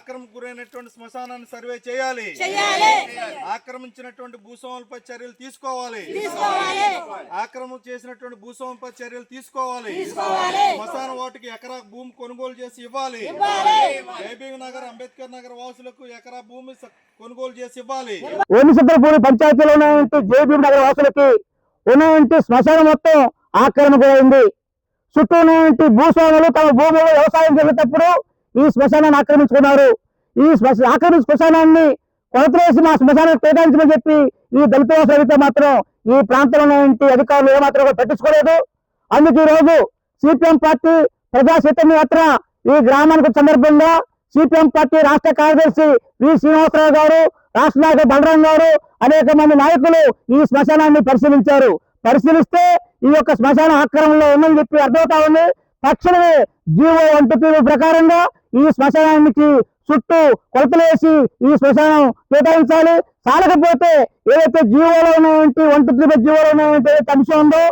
ఆక్రమణకు గురైనటువంటి శ్మశానాన్ని సర్వే చేయాలి. ఆక్రమించినటువంటి భూస్వాములపై చర్యలు తీసుకోవాలి. ఆక్రమణ చేసినటువంటి భూస్వాములపై చర్యలు తీసుకోవాలి. శ్మశాన వాటికి ఎకరా భూమి కొనుగోలు చేసి ఇవ్వాలి. జయభీమ్ నగర్ అంబేద్కర్ నగర్ వాసులకు ఎకరా భూమి కొనుగోలు చేసి ఇవ్వాలి. ఓనిసిద్దరపూడి పంచాయతీలో ఉన్నటువంటి జేబీ నగర వాసులకి ఉన్నటువంటి శ్మశానం మొత్తం ఆక్రమణమైంది చుట్టూ ఉన్నటువంటి భూస్వాములు తమ భూములు వ్యవసాయం చేసేటప్పుడు ఈ శ్మశానాన్ని ఆక్రమించుకున్నారు. ఈ శ్మశ ఆక్రమించిన శ్మశానాన్ని కొలతలేసి మా శ్మశానాన్ని కేటాయించమని చెప్పి ఈ దళిత వాసులు మాత్రం ఈ ప్రాంతంలో ఉన్నటువంటి అధికారులు ఏమాత్రం పట్టించుకోలేదు. అందుకే రోజు సిపిఎం పార్టీ ప్రజా యాత్ర ఈ గ్రామానికి సందర్భంగా సిపిఎం పార్టీ రాష్ట్ర కార్యదర్శి వి. శ్రీనివాసరావు గారు రాష్ట్ర నాయకులు బలరాం గారు అనేక మంది నాయకులు ఈ శ్మశానాన్ని పరిశీలించారు. పరిశీలిస్తే ఈ యొక్క శ్మశాన ఆక్రమణలో ఉందని చెప్పి అర్థమవుతా ఉంది. తక్షణమే జీవో వన్ ప్రకారంగా ఈ శ్మశానానికి చుట్టూ కొలతలు వేసి ఈ శ్మశానం కేటాయించాలి. చాలకపోతే ఏదైతే జీవోలో ఉన్నటువంటి వన్ టూ త్రీ జీవోలో ఉన్నటువంటి ఏదైతే అంశం ఉందో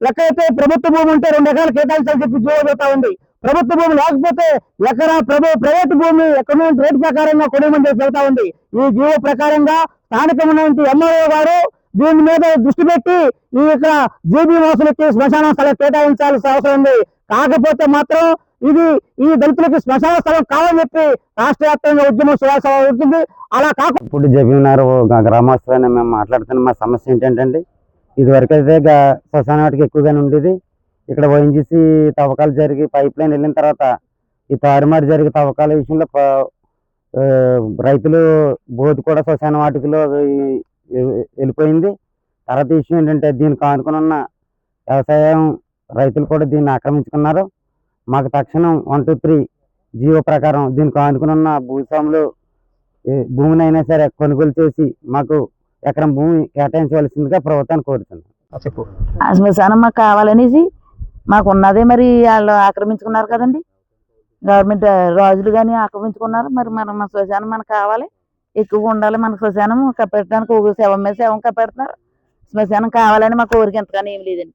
లెక్కైతే ప్రభుత్వ భూమి ఉంటే రెండు ఎకరాలు కేటాయించాలని చెప్పి జీవో చెబుతా ఉంది. ప్రభుత్వ భూమి లేకపోతే ఎకరా ప్రభు ప్రైవేట్ భూమి ఎకనామిక్ రేట్ ప్రకారంగా కొనేమని చెప్పి చెబుతా ఉంది. ఈ జీవో ప్రకారంగా స్థానికమైనటువంటి ఎమ్మెల్యే గారు దీని మీద దృష్టి పెట్టి ఈ యొక్క జీబీ మోసలకి శ్మశాన స్థలం కేటాయించాల్సిన అవసరం ఉంది. కాకపోతే మాత్రం ఇది ఈ దళితులకు శ్మశాన స్థలం కావాలని చెప్పి రాష్ట్ర వ్యాప్తంగా ఉద్యమం చేయాల్సి ఉంటుంది. అలా కాకుండా ఇప్పుడు జబీనారు గ్రామస్తులైన మేము మాట్లాడుతున్న మా సమస్య ఏంటంటే ఇదివరకు అయితే శ్మశాన వాటికి ఎక్కువగానే ఉండేది. ఇక్కడ ఓఎన్జీసీ తవ్వకాలు జరిగి పైప్ లైన్ వెళ్ళిన తర్వాత ఈ తారుమారు జరిగే తవ్వకాల విషయంలో రైతులు బోధు కూడా శ్మశాన వాటికలో వెళ్ళిపోయింది. తర్వాత విషయం ఏంటంటే దీనికి ఆనుకుని ఉన్న వ్యవసాయం రైతులు కూడా దీన్ని ఆక్రమించుకున్నారు. మాకు తక్షణం వన్ టూ త్రీ జీవో ప్రకారం దీనికి ఆనుకుని ఉన్న భూస్వాములు ఏ భూమిని అయినా సరే కొనుగోలు చేసి మాకు ఎకరం భూమి కేటాయించవలసిందిగా ప్రభుత్వాన్ని కోరుతున్నాను చెప్పు. ఆ శ్మశానం మాకు కావాలనేసి మాకు ఉన్నదే మరి వాళ్ళు ఆక్రమించుకున్నారు కదండి. గవర్నమెంట్ రాజులు కానీ ఆక్రమించుకున్నారు. మరి మనం మన శ్మశానం మనకు కావాలి. ఎక్కువగా ఉండాలి మన శ్మశానం. కప్పెట్టడానికి ఒక శవం మీద శవం కప్పెడుతున్నారు. శ్మశానం కావాలని మా కోరిక ఎంతగానో ఏం లేదండి.